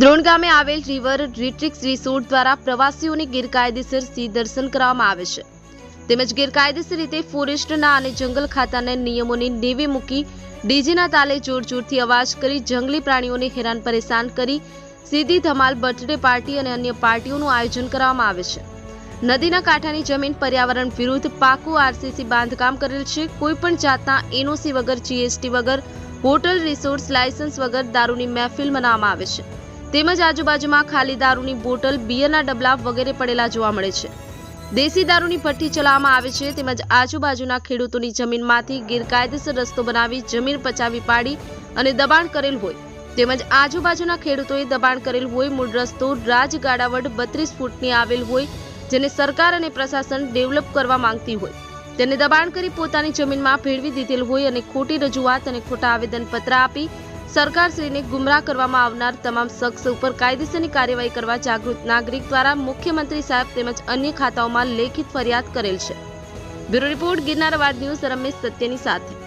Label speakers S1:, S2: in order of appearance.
S1: ધ્રોણ ગામે આવેલ river રિટ્રિક્સ resort દ્વારા પ્રવાસીઓને ગેરકાયદેસર સી દર્શન કરવામાં આવે છે. તેમજ ગેરકાયદેસર રીતે ફોરેસ્ટના અને જંગલ ખાતાના નિયમોની નેવે મૂકી ડીજેના તાલે જોર જોરથી અવાજ કરી જંગલી પ્રાણીઓને હેરાન પરેશાન કરી સીધી ધમાલ બર્થડે પાર્ટી અને અન્ય પાર્ટીઓનું આયોજન કરવામાં આવે છે. નદીના કાંઠાની જમીન પર્યાવરણ વિરુદ્ધ પાકું આરસીસી બાંધકામ કરેલ છે. કોઈપણ જાતના એનઓસી વગર, જીએસટી વગર, હોટલ રિસોર્ટ્સ લાયસન્સ વગર દારૂની મહેફિલ મનાવવામાં આવે છે. તેમજ આજુબાજુમાં ખાલી દારૂની બોટલ, બિયરના ડબલા વગેરે પડેલા જોવા મળે છે. દેશી દારૂની ભઠ્ઠી ચલાવવામાં આવે છે તેમજ આજુબાજુના ખેડૂતોની જમીનમાંથી ગેરકાયદેસર રસ્તો બનાવી જમીન પચાવી પાડી અને દબાણ કરેલ હોય. તેમજ આજુબાજુના ખેડૂતોએ દબાણ કરેલ હોય મૂળ રસ્તો રાજગાડાવડ બત્રીસ ફૂટની આવેલ હોય જેને સરકાર અને પ્રશાસન ડેવલપ કરવા માંગતી હોય. તેને દબાણ કરી પોતાની જમીનમાં ભેળવી દીધેલ હોય અને ખોટી રજૂઆત અને ખોટા આવેદનપત્ર આપી સરકારશ્રીને ગુમરાહ કરવામાં આવનાર તમામ શખ્સ ઉપર કાયદેસરની કાર્યવાહી કરવા જાગૃત નાગરિક દ્વારા મુખ્યમંત્રી સાહેબ તેમજ અન્ય ખાતાઓમાં લેખિત ફરિયાદ કરેલ છે. બ્યુરો રિપોર્ટ ગિરનાર અવાજ ન્યૂઝ રમેશ સત્યની સાથે.